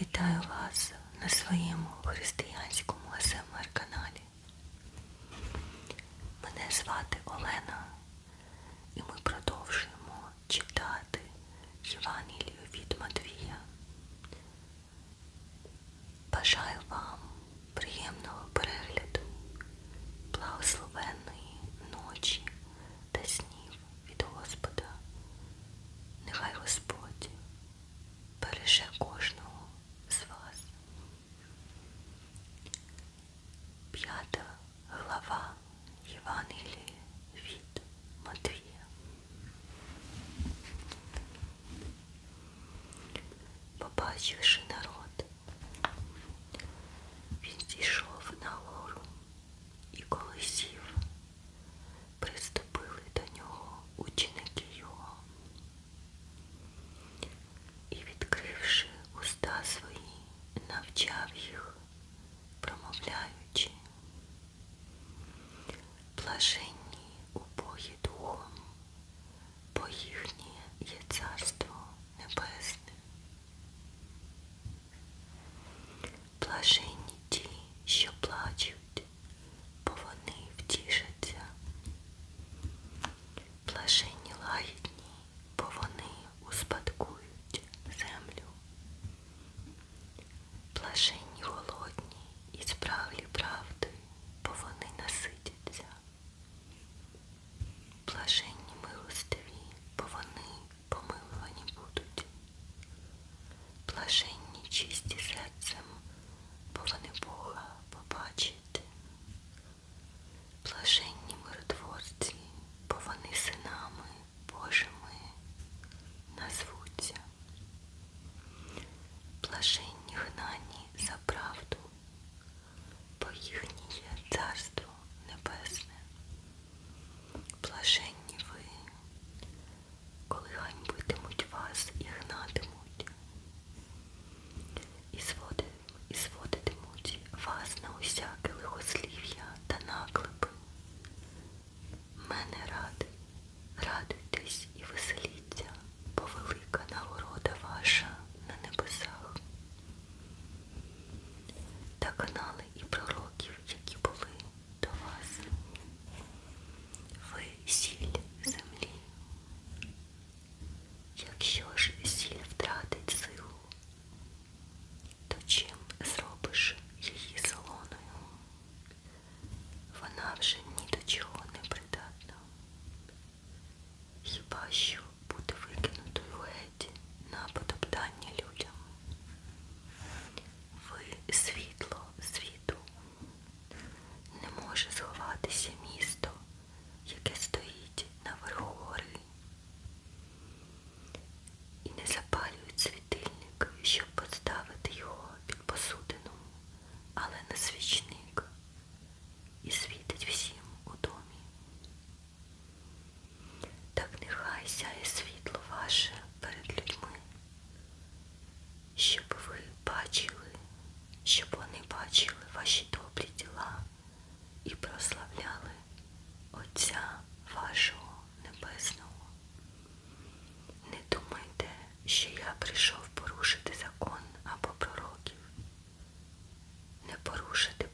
Вітаю вас на своєму християнському СМР каналі. Мене звати Олена і ми продовжуємо читати Євангелію від Матвія. Бажаю плачущий народ. Він зійшов на гору і коли сів, приступили до нього ученики його. І, відкривши уста свої, навчав їх, промовляючи. Блажені Сяє світло ваше перед людьми, щоб ви бачили, щоб вони бачили ваші добрі діла і прославляли Отця вашого Небесного. Не думайте, що я прийшов порушити закон або пророків, не порушити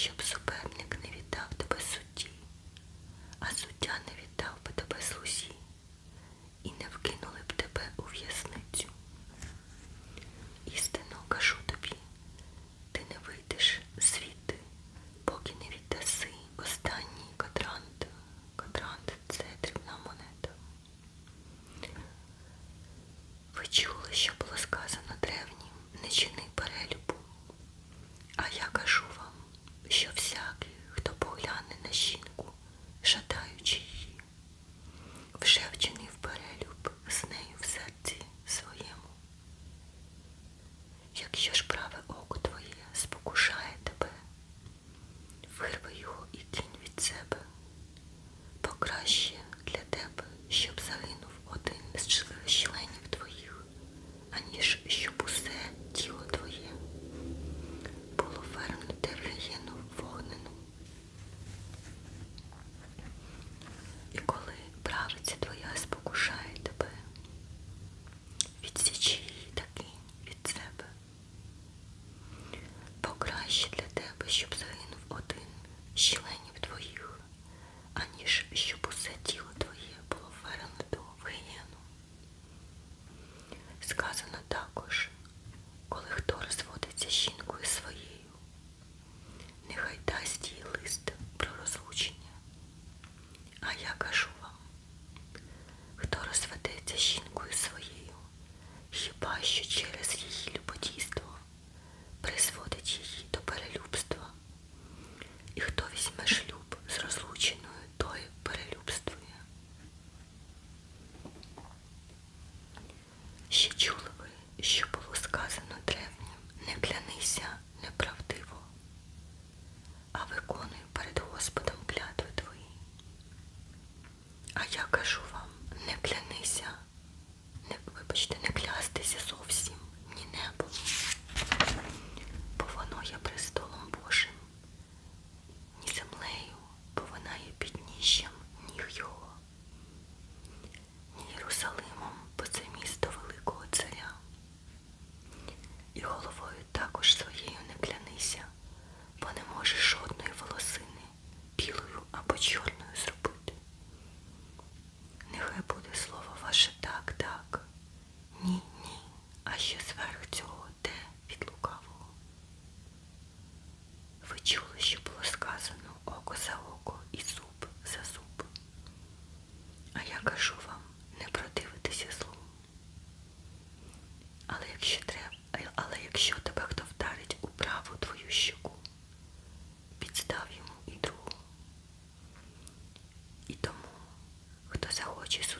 щоб суперник не віддав тебе судді, а суддя не віддав би тебе слузі і не вкинули б тебе у в'язницю. Істину кажу тобі, ти не вийдеш звідти, поки не віддаси останній квадрант. Квадрант це дрібна монета. Ви чули, що було сказано древнім, не чини перелюбу. А я кажу вам що всякий, хто погляне на жінку, шатаючи її, вже вчинив почули, що було сказано око за око і зуб за зуб. А я кажу вам, не противитися злу. Але якщо треба, але якщо тебе хто вдарить у праву твою щоку, підстав йому і другу. І тому, хто захоче судити,